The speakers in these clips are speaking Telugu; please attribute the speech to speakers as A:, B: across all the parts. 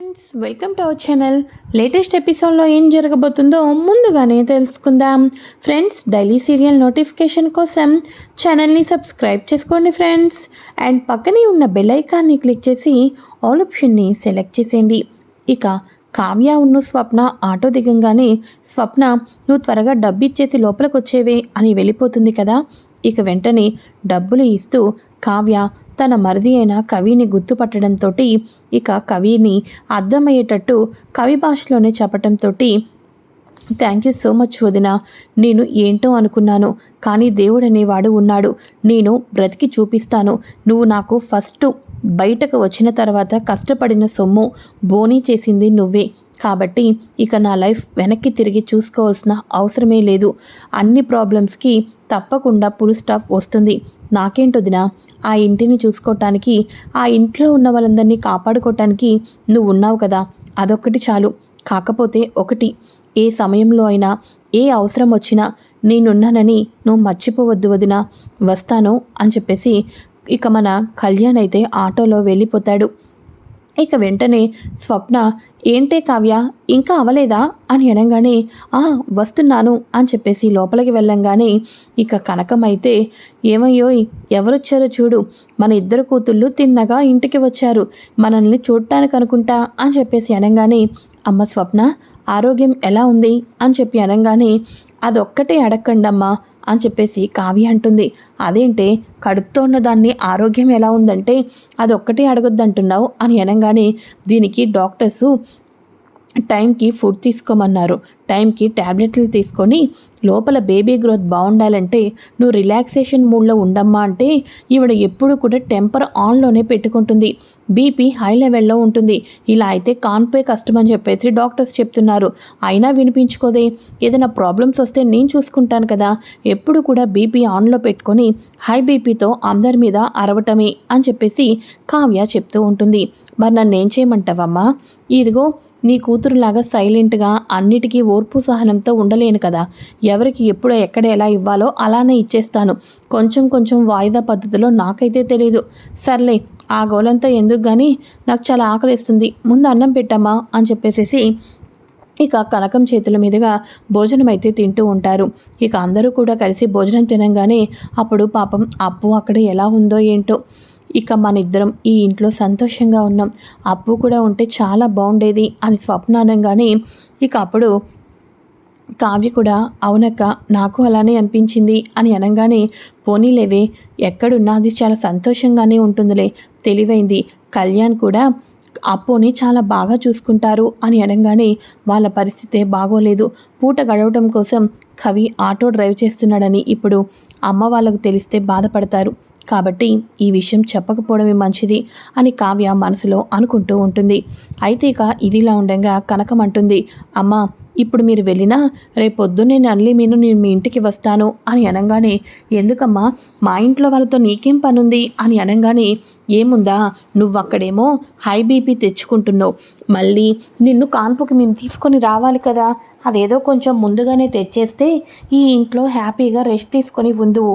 A: Friends welcome to our channel latest ఎపిసోడ్లో ఏం జరగబోతుందో ముందుగానే తెలుసుకుందాం. ఫ్రెండ్స్ డైలీ సీరియల్ నోటిఫికేషన్ కోసం ఛానల్ని సబ్స్క్రైబ్ చేసుకోండి ఫ్రెండ్స్ అండ్ పక్కనే ఉన్న బెల్ ఐకాన్ని క్లిక్ చేసి ఆల్ ఆప్షన్ని సెలెక్ట్ చేసేయండి. ఇక కావ్య ఉన్న స్వప్న ఆటో దిగంగానే స్వప్న నువ్వు త్వరగా డబ్బు ఇచ్చేసి లోపలికి వచ్చేవే అని వెళ్ళిపోతుంది కదా. ఇక వెంటనే డబ్బులు ఇస్తూ కావ్య తన మరిది అయిన కవిని గుర్తుపట్టడంతో ఇక కవిని అర్థమయ్యేటట్టు కవి భాషలోనే చెప్పటంతో థ్యాంక్ యూ సో మచ్ వదిన. నేను ఏంటో అనుకున్నాను కానీ దేవుడు అనేవాడు ఉన్నాడు. నేను బ్రతికి చూపిస్తాను. నువ్వు నాకు ఫస్ట్ బయటకు వచ్చిన తర్వాత కష్టపడిన సొమ్ము బోనీ చేసింది నువ్వే. కాబట్టి ఇక నా లైఫ్ వెనక్కి తిరిగి చూసుకోవాల్సిన అవసరమే లేదు. అన్ని ప్రాబ్లమ్స్కి తప్పకుండా పుల్ స్టాప్ వస్తుంది. నాకేంటొదినా ఆ ఇంటిని చూసుకోవటానికి ఆ ఇంట్లో ఉన్న వాళ్ళందరినీ కాపాడుకోవటానికి నువ్వు ఉన్నావు కదా. అదొక్కటి చాలు. కాకపోతే ఒకటి ఏ సమయంలో అయినా ఏ అవసరం వచ్చినా నేనున్నానని నువ్వు మర్చిపోవద్దు వదిన. వస్తాను అని చెప్పేసి ఇక మన కళ్యాణ్ అయితే ఆటోలో వెళ్ళిపోతాడు. ఇక వెంటనే స్వప్న ఏంటే కావ్య ఇంకా అవలేదా? అని అనగానే ఆ వస్తున్నాను అని చెప్పేసి లోపలికి వెళ్ళంగానే ఇక కనకం అయితే ఏమయ్యోయ్ ఎవరొచ్చారో చూడు మన ఇద్దరు కూతుళ్ళు తిన్నగా ఇంటికి వచ్చారు మనల్ని చూడటానికి అనుకుంటా అని చెప్పేసి అనగానే అమ్మ స్వప్న ఆరోగ్యం ఎలా ఉంది? అని చెప్పి అనగానే అదొక్కటే అడగండమ్మా అని చెప్పేసి కావ్య అంటుంది. అదేంటే కడుపుతో ఉన్న దాన్ని ఆరోగ్యం ఎలా ఉందంటే అది ఒక్కటే అడగొద్దంటున్నావు అని అనగానే దీనికి డాక్టర్సు టైంకి ఫుడ్ తీసుకోమన్నారు. టైంకి ట్యాబ్లెట్లు తీసుకొని లోపల బేబీ గ్రోత్ బాగుండాలంటే నువ్వు రిలాక్సేషన్ మూడ్లో ఉండమ్మా అంటే ఈవిడ ఎప్పుడు కూడా టెంపర్ ఆన్లోనే పెట్టుకుంటుంది. బీపీ హై లెవెల్లో ఉంటుంది. ఇలా అయితే కాన్పే కష్టం అని చెప్పేసి డాక్టర్స్ చెప్తున్నారు. అయినా వినిపించుకోదే. ఏదైనా ప్రాబ్లమ్స్ వస్తే నేను చూసుకుంటాను కదా. ఎప్పుడు కూడా బీపీ ఆన్లో పెట్టుకొని హై బీపీతో అందరి మీద అరవటమే అని చెప్పేసి కావ్య చెప్తూ ఉంటుంది. మరి నన్ను ఏం చేయమంటావమ్మా? ఇదిగో నీ కూతురులాగా సైలెంట్గా అన్నిటికీ ఓ ఓర్పు సహనంతో ఉండలేను కదా. ఎవరికి ఎప్పుడు ఎక్కడ ఎలా ఇవ్వాలో అలానే ఇచ్చేస్తాను. కొంచెం కొంచెం వాయిదా పద్ధతిలో నాకైతే తెలియదు సర్లే ఆ గోలంతా ఎందుకు కానీ నాకు చాలా ఆకలిస్తుంది. ముందు అన్నం పెట్టామా అని చెప్పేసేసి ఇక కనకం చేతుల మీదుగా భోజనం అయితే తింటూ ఉంటారు. ఇక అందరూ కూడా కలిసి భోజనం తినంగానే అప్పుడు పాపం అప్పు అక్కడ ఎలా ఉందో ఏంటో. ఇక మన ఇద్దరం ఈ ఇంట్లో సంతోషంగా ఉన్నాం. అప్పు కూడా ఉంటే చాలా బాగుండేది అని స్వప్నానంగానే ఇక అప్పుడు కావ్య కూడా అవునక్క నాకు అలానే అనిపించింది అని అనగానే పోనీలేవే ఎక్కడున్నా అది చాలా సంతోషంగానే ఉంటుందిలే తెలివైంది. కళ్యాణ్ కూడా అప్పోని చాలా బాగా చూసుకుంటారు అని అనగానే వాళ్ళ పరిస్థితే బాగోలేదు. పూట గడవటం కోసం కవి ఆటో డ్రైవ్ చేస్తున్నాడని ఇప్పుడు అమ్మ వాళ్ళకు తెలిస్తే బాధపడతారు. కాబట్టి ఈ విషయం చెప్పకపోవడమే మంచిది అని కావ్య మనసులో అనుకుంటూ ఉంటుంది. అయితే ఇక ఇదిలా ఉండగా కనకం అంటుంది అమ్మ ఇప్పుడు మీరు వెళ్ళినా రేపొద్దున్నే అల్లి మీను నేను మీ ఇంటికి వస్తాను అని అనగానే ఎందుకమ్మా? మా ఇంట్లో వాళ్ళతో నీకేం పనుంది? అని అనగానే ఏముందా? నువ్వు అక్కడేమో హై బీపీ తెచ్చుకుంటున్నావు. మళ్ళీ నిన్ను కాన్పుకి మేము తీసుకొని రావాలి కదా. అదేదో కొంచెం ముందుగానే తెచ్చేస్తే ఈ ఇంట్లో హ్యాపీగా రెస్ట్ తీసుకొని ఉందువు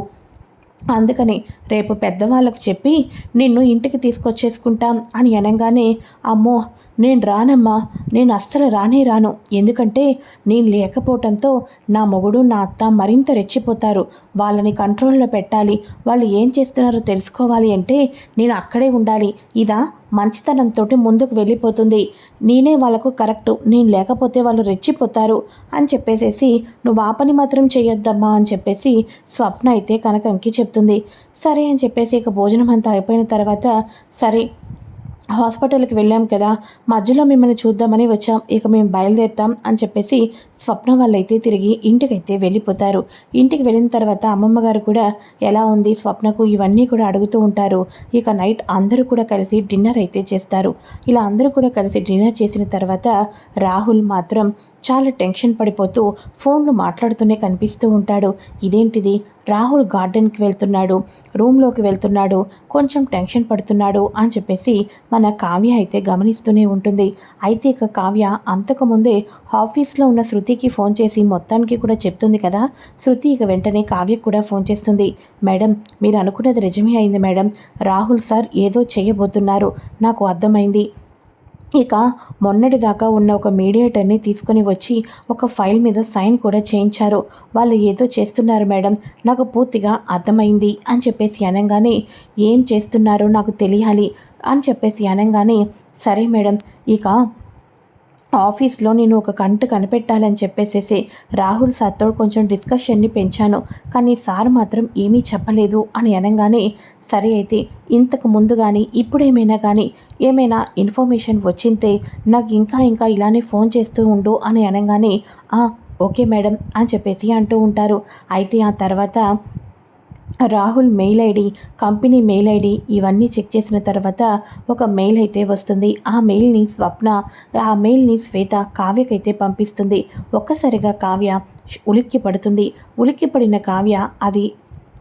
A: అందుకని రేపు పెద్దవాళ్ళకు చెప్పి నిన్ను ఇంటికి తీసుకొచ్చేసుకుంటాం అని అనగానే అమ్మో! నేను రానమ్మా నేను అస్సలు రానే రాను. ఎందుకంటే నేను లేకపోవటంతో నా మొగుడు నా అత్త మరింత రెచ్చిపోతారు. వాళ్ళని కంట్రోల్లో పెట్టాలి. వాళ్ళు ఏం చేస్తున్నారో తెలుసుకోవాలి అంటే నేను అక్కడే ఉండాలి. ఇదా మంచితనంతో ముందుకు వెళ్ళిపోతుంది. నేనే వాళ్ళకు కరెక్టు. నేను లేకపోతే వాళ్ళు రెచ్చిపోతారు అని చెప్పేసేసి నువ్వు ఆ పని మాత్రం చేయొద్దమ్మా అని చెప్పేసి స్వప్న అయితే కనకంకి చెప్తుంది. సరే అని చెప్పేసి ఇక భోజనం అంతా అయిపోయిన తర్వాత సరే హాస్పిటల్కి వెళ్ళాం కదా మధ్యలో మిమ్మల్ని చూద్దామని వచ్చాం. ఇక మేము బయలుదేరుతాం అని చెప్పేసి స్వప్న వాళ్ళైతే తిరిగి ఇంటికైతే వెళ్ళిపోతారు. ఇంటికి వెళ్ళిన తర్వాత అమ్మమ్మ గారు కూడా ఎలా ఉంది స్వప్నకు? ఇవన్నీ కూడా అడుగుతూ ఉంటారు. ఇక నైట్ అందరూ కూడా కలిసి డిన్నర్ అయితే చేస్తారు. ఇలా అందరూ కూడా కలిసి డిన్నర్ చేసిన తర్వాత రాహుల్ మాత్రం చాలా టెన్షన్ పడిపోతూ ఫోన్లు మాట్లాడుతూనే కనిపిస్తూ ఉంటాడు. ఇదేంటిది? రాహుల్ గార్డెన్కి వెళ్తున్నాడు రూమ్లోకి వెళ్తున్నాడు కొంచెం టెన్షన్ పడుతున్నాడు అని చెప్పేసి మన కావ్య అయితే గమనిస్తూనే ఉంటుంది. అయితే ఇక కావ్య అంతకుముందే ఆఫీస్లో ఉన్న శృతికి ఫోన్ చేసి మొత్తానికి కూడా చెప్తుంది కదా. శృతి ఇక వెంటనే కావ్యకు కూడా ఫోన్ చేస్తుంది. మేడం మీరు అనుకున్నది నిజమే అయింది మేడం. రాహుల్ సార్ ఏదో చేయబోతున్నారు. నాకు అర్థమైంది. ఇక మొన్నటిదాకా ఉన్న ఒక మీడియేటర్ని తీసుకొని వచ్చి ఒక ఫైల్ మీద సైన్ కూడా చేయించారు. వాళ్ళు ఏదో చేస్తున్నారు మేడం నాకు పూర్తిగా అర్థమైంది అని చెప్పేసి అనగానే ఏం చేస్తున్నారో నాకు తెలియాలి అని చెప్పేసి అనగానే సరే మేడం ఇక ఆఫీస్లో నేను ఒక కంటు కనిపెట్టాలని చెప్పేసేసి రాహుల్ సార్తో కొంచెం డిస్కషన్ని పెంచాను. కానీ సార్ మాత్రం ఏమీ చెప్పలేదు అని అనగానే సరే అయితే ఇంతకు ముందు కానీ ఇప్పుడేమైనా కానీ ఏమైనా ఇన్ఫర్మేషన్ వచ్చింటే నాకు ఇంకా ఇంకా ఇలానే ఫోన్ చేస్తూ ఉండు అని అనగానే ఓకే మేడం అని చెప్పేసి అంటూ ఉంటారు. అయితే ఆ తర్వాత Rahul mail ID company mail ID ఇవన్నీ చెక్ చేసిన తర్వాత ఒక మెయిల్ అయితే వస్తుంది. ఆ మెయిల్ని స్వప్న ఆ మెయిల్ని శ్వేత కావ్యకైతే పంపిస్తుంది. ఒక్కసారిగా కావ్య ఉలిక్కి పడుతుంది ఉలిక్కి పడిన కావ్య అది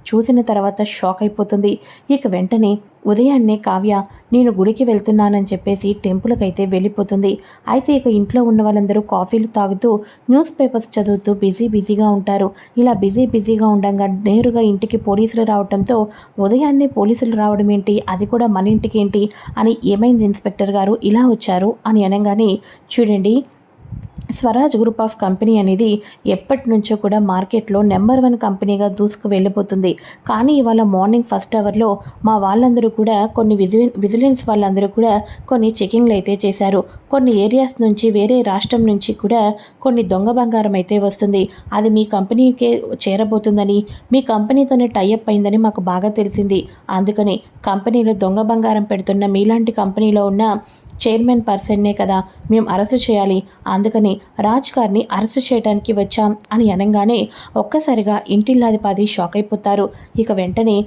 A: చూసిన తర్వాత షాక్ అయిపోతుంది. ఇక వెంటనే ఉదయాన్నే కావ్య నేను గుడికి వెళ్తున్నానని చెప్పేసి టెంపుల్కి అయితే వెళ్ళిపోతుంది. అయితే ఇక ఇంట్లో ఉన్న వాళ్ళందరూ కాఫీలు తాగుతూ న్యూస్ పేపర్స్ చదువుతూ బిజీ బిజీగా ఉంటారు. ఇలా బిజీ బిజీగా ఉండగా నేరుగా ఇంటికి పోలీసులు రావడంతో ఉదయాన్నే పోలీసులు రావడం ఏంటి? అది కూడా మన ఇంటికి ఏంటి అని ఏమైంది ఇన్స్పెక్టర్ గారు ఇలా వచ్చారు అని అనగానే చూడండి స్వరాజ్ గ్రూప్ ఆఫ్ కంపెనీ అనేది ఎప్పటి నుంచో కూడా మార్కెట్లో నెంబర్ వన్ కంపెనీగా దూసుకు వెళ్ళిపోతుంది. కానీ ఇవాళ మార్నింగ్ ఫస్ట్ అవర్లో మా వాళ్ళందరూ కూడా కొన్ని విజిలెన్స్ వాళ్ళందరూ కూడా కొన్ని చెకింగ్లు అయితే చేశారు. కొన్ని ఏరియాస్ నుంచి వేరే రాష్ట్రం నుంచి కూడా కొన్ని దొంగ బంగారం అయితే వస్తుంది. అది మీ కంపెనీకే చేరబోతుందని మీ కంపెనీతోనే టైఅప్ అయిందని మాకు బాగా తెలిసింది. అందుకని కంపెనీలో దొంగ బంగారం పెడుతున్న మీలాంటి కంపెనీలో ఉన్న చైర్మన్ పర్సన్నే కదా మేము అరెస్టు చేయాలి. అందుకని రాజ్ గారిని అరెస్టు చేయడానికి వచ్చాం అని అనగానే ఒక్కసారిగా ఇంటిల్లాదిపాది షాక్ అయిపోతారు. ఇక వెంటనే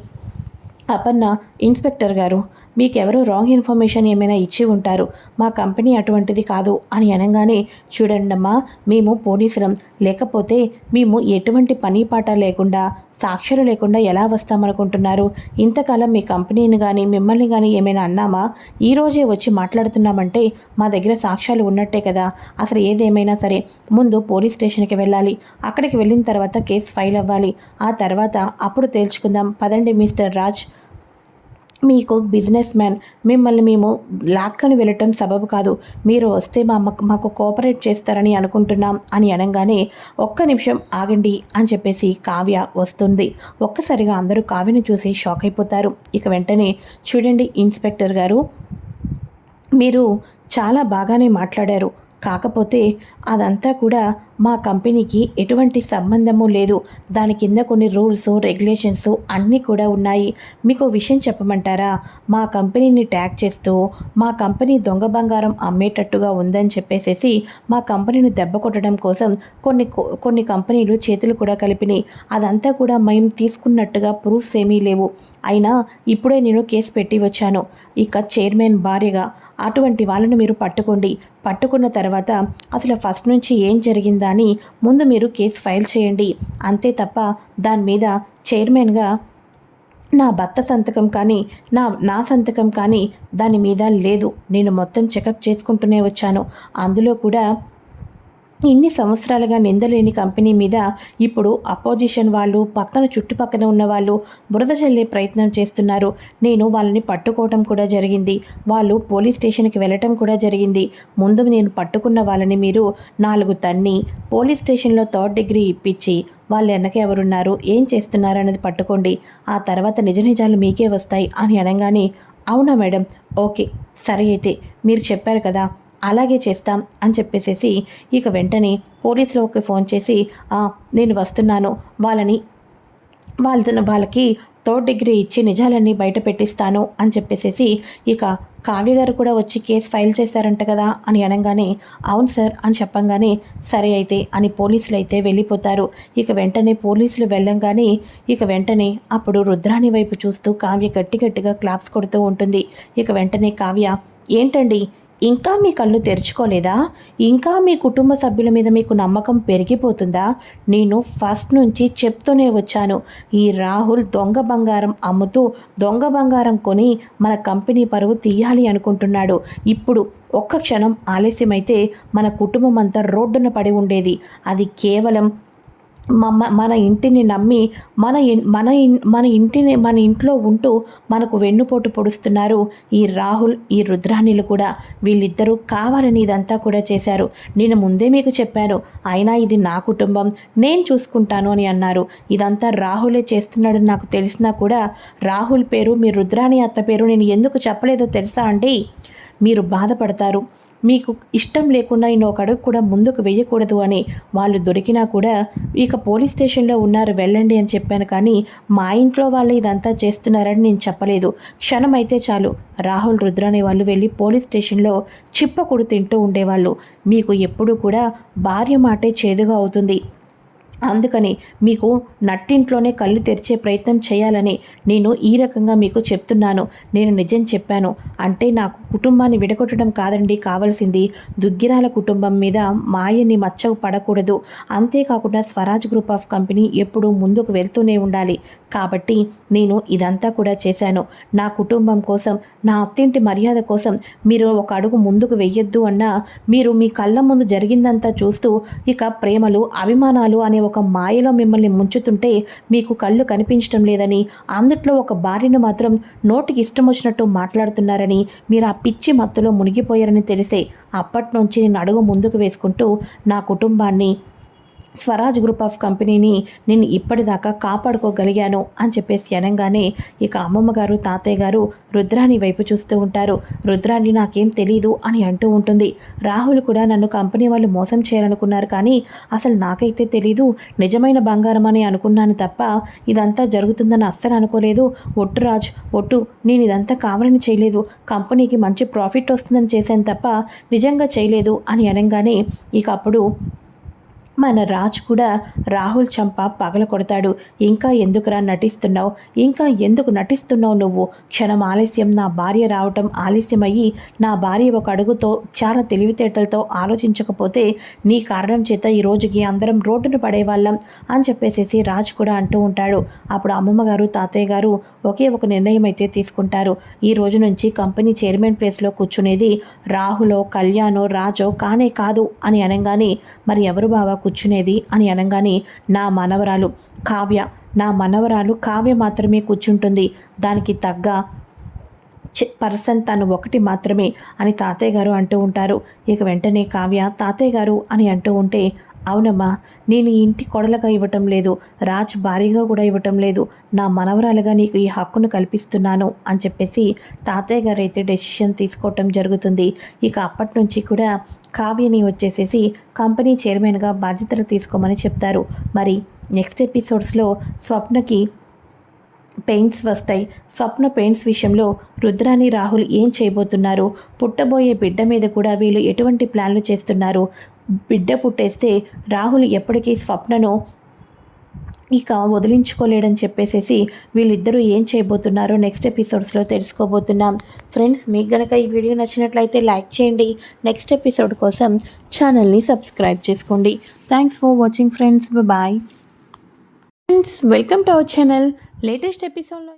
A: అపర్ణ ఇన్స్పెక్టర్ గారు మీకెవరో రాంగ్ ఇన్ఫర్మేషన్ ఏమైనా ఇచ్చి ఉంటారు. మా కంపెనీ అటువంటిది కాదు అని అనగానే చూడండమ్మా మేము పోలీసులం. లేకపోతే మేము ఎటువంటి పని పాట లేకుండా సాక్షులు లేకుండా ఎలా వస్తామనుకుంటున్నారు? ఇంతకాలం మీ కంపెనీని కానీ మిమ్మల్ని కానీ ఏమైనా అన్నామా? ఈరోజే వచ్చి మాట్లాడుతున్నామంటే మా దగ్గర సాక్ష్యాలు ఉన్నట్టే కదా. అసలు ఏదేమైనా సరే ముందు పోలీస్ స్టేషన్కి వెళ్ళాలి. అక్కడికి వెళ్ళిన తర్వాత కేసు ఫైల్ అవ్వాలి. ఆ తర్వాత అప్పుడు తేల్చుకుందాం. పదండి మిస్టర్ రాజ్. మీకు బిజినెస్ మ్యాన్ మిమ్మల్ని మేము లాక్కని వెళ్ళటం సబబు కాదు. మీరు వస్తే మా మాకు కోఆపరేట్ చేస్తారని అనుకుంటున్నాం అని అనగానే ఒక్క నిమిషం ఆగండి అని చెప్పేసి కావ్య వస్తుంది. ఒక్కసారిగా అందరూ కావ్యను చూసి షాక్ అయిపోతారు. ఇక వెంటనే చూడండి ఇన్స్పెక్టర్ గారు మీరు చాలా బాగానే మాట్లాడారు. కాకపోతే అదంతా కూడా మా కంపెనీకి ఎటువంటి సంబంధము లేదు. దాని కింద కొన్ని రూల్స్ రెగ్యులేషన్స్ అన్నీ కూడా ఉన్నాయి. మీకు విషయం చెప్పమంటారా? మా కంపెనీని ట్యాగ్ చేస్తూ మా కంపెనీ దొంగ బంగారం అమ్మేటట్టుగా ఉందని చెప్పేసేసి మా కంపెనీని దెబ్బ కొట్టడం కోసం కొన్ని కొన్ని కంపెనీలు చేతులు కూడా కలిపినాయి. అదంతా కూడా మేము తీసుకున్నట్టుగా ప్రూఫ్స్ ఏమీ లేవు. అయినా ఇప్పుడే నేను కేసు పెట్టి వచ్చాను. ఇక చైర్మన్ భార్యగా అటువంటి వాళ్ళను మీరు పట్టుకోండి. పట్టుకున్న తర్వాత అసలు ఫస్ట్ నుంచి ఏం జరిగిందా అని ముందు మీరు కేసు ఫైల్ చేయండి. అంతే తప్ప దాని మీద చైర్మన్గా నా భర్త సంతకం కానీ నా నా సంతకం కానీ దాని మీద లేదు. నేను మొత్తం చెకప్ చేసుకుంటూనే వచ్చాను. అందులో కూడా ఇన్ని సంవత్సరాలుగా నిందలేని కంపెనీ మీద ఇప్పుడు అపోజిషన్ వాళ్ళు పక్కన చుట్టుపక్కన ఉన్న వాళ్ళు బురద చల్లే ప్రయత్నం చేస్తున్నారు. నేను వాళ్ళని పట్టుకోవటం కూడా జరిగింది. వాళ్ళు పోలీస్ స్టేషన్కి వెళ్ళటం కూడా జరిగింది. ముందు నేను పట్టుకున్న వాళ్ళని మీరు నాలుగు తన్ని పోలీస్ స్టేషన్లో థర్డ్ డిగ్రీ ఇప్పించి వాళ్ళు వెనక ఎవరున్నారు ఏం చేస్తున్నారు అన్నది పట్టుకోండి. ఆ తర్వాత నిజ నిజాలు మీకే వస్తాయి అని అనగానే అవునా మేడం? ఓకే సరే అయితే మీరు చెప్పారు కదా. అలాగే చేస్తాం అని చెప్పేసేసి ఇక వెంటనే పోలీసులోకి ఫోన్ చేసి నేను వస్తున్నాను. వాళ్ళని వాళ్ళ వాళ్ళకి థర్డ్ డిగ్రీ ఇచ్చి నిజాలన్నీ బయట పెట్టిస్తాను అని చెప్పేసేసి ఇక కావ్య గారు కూడా వచ్చి కేసు ఫైల్ చేశారంట కదా అని అనగానే అవును సార్ అని చెప్పంగానే సరే అయితే అని పోలీసులు అయితే వెళ్ళిపోతారు. ఇక వెంటనే పోలీసులు వెళ్ళంగానే ఇక వెంటనే అప్పుడు రుద్రాణి వైపు చూస్తూ కావ్య గట్టి గట్టిగా క్లాప్స్ కొడుతూ ఉంటుంది. ఇక వెంటనే కావ్య ఏంటండి? ఇంకా మీ కళ్ళు తెరుచుకోలేదా? ఇంకా మీ కుటుంబ సభ్యుల మీద మీకు నమ్మకం పెరిగిపోతుందా? నేను ఫస్ట్ నుంచి చెప్తూనే వచ్చాను. ఈ రాహుల్ దొంగ బంగారం అమ్ముతూ దొంగ బంగారం కొని మన కంపెనీ పరువు తీయాలి అనుకుంటున్నాడు. ఇప్పుడు ఒక్క క్షణం ఆలస్యమైతే మన కుటుంబం అంతా రోడ్డున పడి ఉండేది. అది కేవలం మమ్మ మన ఇంటిని నమ్మి మన మన మన ఇంటిని మన ఇంట్లో ఉంటూ మనకు వెన్నుపోటు పొడుస్తున్నారు ఈ రాహుల్ ఈ రుద్రాణిలు కూడా. వీళ్ళిద్దరూ కావాలని ఇదంతా కూడా చేశారు. నేను ముందే మీకు చెప్పాను అయినా ఇది నా కుటుంబం నేను చూసుకుంటాను అని అన్నారు. ఇదంతా రాహులే చేస్తున్నాడని నాకు తెలిసినా కూడా రాహుల్ పేరు మీ రుద్రాణి అత్త పేరు నేను ఎందుకు చెప్పలేదో తెలుసా అండి? మీరు బాధపడతారు. మీకు ఇష్టం లేకుండా నేను ఒక అడుగు కూడా ముందుకు వెయ్యకూడదు అని వాళ్ళు దొరికినా కూడా ఇక పోలీస్ స్టేషన్లో ఉన్నారు వెళ్ళండి అని చెప్పాను కానీ మా ఇంట్లో వాళ్ళు ఇదంతా చేస్తున్నారని నేను చెప్పలేదు. క్షణం అయితే చాలు. రాహుల్ రుద్ర అనే వాళ్ళు వెళ్ళి పోలీస్ స్టేషన్లో చిప్పకుడు తింటూ ఉండేవాళ్ళు. మీకు ఎప్పుడు కూడా భార్య మాటే చేదుగా అవుతుంది. అందుకని మీకు నట్టింట్లోనే కళ్ళు తెరిచే ప్రయత్నం చేయాలని నేను ఈ రకంగా మీకు చెప్తున్నాను. నేను నిజం చెప్పాను. అంటే నాకు కుటుంబాన్ని విడగొట్టడం కాదండి. కావాల్సింది దుగ్గిరాల కుటుంబం మీద మాయని మచ్చ పడకూడదు. అంతేకాకుండా స్వరాజ్ గ్రూప్ ఆఫ్ కంపెనీ ఎప్పుడూ ముందుకు వెళ్తూనే ఉండాలి. కాబట్టి నేను ఇదంతా కూడా చేశాను. నా కుటుంబం కోసం నా అత్తింటి మర్యాద కోసం మీరు ఒక అడుగు ముందుకు వెయ్యొద్దు అన్నా మీరు మీ కళ్ళ ముందు జరిగిందంతా చూస్తూ ఇక ప్రేమలు అభిమానాలు అనే ఒక మాయలో మిమ్మల్ని ముంచుతుంటే మీకు కళ్ళు కనిపించడం లేదని అందుట్లో ఒక భార్యను మాత్రం నోటికి ఇష్టం వచ్చినట్టు మాట్లాడుతున్నారని మీరు ఆ పిచ్చి మత్తులో మునిగిపోయారని తెలిసే అప్పటి నుంచి నేను అడుగు ముందుకు వేసుకుంటూ నా కుటుంబాన్ని స్వరాజ్ గ్రూప్ ఆఫ్ కంపెనీని నేను ఇప్పటిదాకా కాపాడుకోగలిగాను అని చెప్పేసి అనగానే ఇక అమ్మమ్మ గారు తాతయ్య గారు రుద్రాని వైపు చూస్తూ ఉంటారు. రుద్రాని నాకేం తెలీదు అని అంటూ ఉంటుంది. రాహుల్ కూడా నన్ను కంపెనీ వాళ్ళు మోసం చేయాలనుకున్నారు కానీ అసలు నాకైతే తెలీదు. నిజమైన బంగారం అని అనుకున్నాను తప్ప ఇదంతా జరుగుతుందని అస్సలు అనుకోలేదు. ఒట్టు రాజ్ ఒట్టు నేను ఇదంతా కావాలని చేయలేదు. కంపెనీకి మంచి ప్రాఫిట్ వస్తుందని చేశాను తప్ప నిజంగా చేయలేదు అని అనగానే ఇక అప్పుడు మన రాజ్ కూడా రాహుల్ చంప పగల కొడతాడు. ఇంకా ఎందుకురా నటిస్తున్నావు? ఇంకా ఎందుకు నటిస్తున్నావు నువ్వు? క్షణం ఆలస్యం నా భార్య రావటం ఆలస్యమయ్యి నా భార్య ఒక అడుగుతో చాలా తెలివితేటలతో ఆలోచించకపోతే నీ కారణం చేత ఈ రోజుకి అందరం రోడ్డున పడేవాళ్ళం అని చెప్పేసేసి రాజ్ కూడా అంటూ ఉంటాడు. అప్పుడు అమ్మమ్మ గారు తాతయ్య గారు ఒకే ఒక నిర్ణయం అయితే తీసుకుంటారు. ఈ రోజు నుంచి కంపెనీ చైర్మన్ ప్లేస్లో కూర్చునేది రాహులో కళ్యాణో రాజో కానే కాదు అని అనగానే మరి ఎవరు బావా కూర్చునేది అని అనగానే నా మనవరాలు. కావ్య నా మనవరాలు కావ్య మాత్రమే కూర్చుంటుంది. దానికి తగ్గ పర్సన్ తను ఒకటి మాత్రమే అని తాతయ్య గారు అంటూ ఉంటారు. ఇక వెంటనే కావ్య తాతయ్య గారు అని అంటూ ఉంటే అవునమ్మా నేను ఈ ఇంటి కొడలుగా ఇవ్వటం లేదు రాజ్ భారీగా కూడా ఇవ్వటం లేదు నా మనవరాలుగా నీకు ఈ హక్కును కల్పిస్తున్నాను అని చెప్పేసి తాతయ్య గారు అయితే డెసిషన్ తీసుకోవటం జరుగుతుంది. ఇక అప్పటి నుంచి కూడా కావ్యని వచ్చేసేసి కంపెనీ చైర్మన్గా బాధ్యతలు తీసుకోమని చెప్తారు. మరి నెక్స్ట్ ఎపిసోడ్స్లో స్వప్నకి పెయిన్స్ వస్తాయి. స్వప్న పెయిన్స్ విషయంలో రుద్రాని రాహుల్ ఏం చేయబోతున్నారు? పుట్టబోయే బిడ్డ మీద కూడా వీళ్ళు ఎటువంటి ప్లాన్లు చేస్తున్నారు? బిడ్డ పుట్టేస్తే రాహుల్ ఎప్పటికీ స్వప్నను ఇక వదిలించుకోలేడని చెప్పేసేసి వీళ్ళిద్దరూ ఏం చేయబోతున్నారో నెక్స్ట్ ఎపిసోడ్స్లో తెలుసుకోబోతున్నాం. ఫ్రెండ్స్ మీకు గనక ఈ వీడియో నచ్చినట్లయితే లైక్ చేయండి. నెక్స్ట్ ఎపిసోడ్ కోసం ఛానల్ని సబ్స్క్రైబ్ చేసుకోండి. Thanks for watching friends bye friends welcome to our channel latest ఎపిసోడ్లో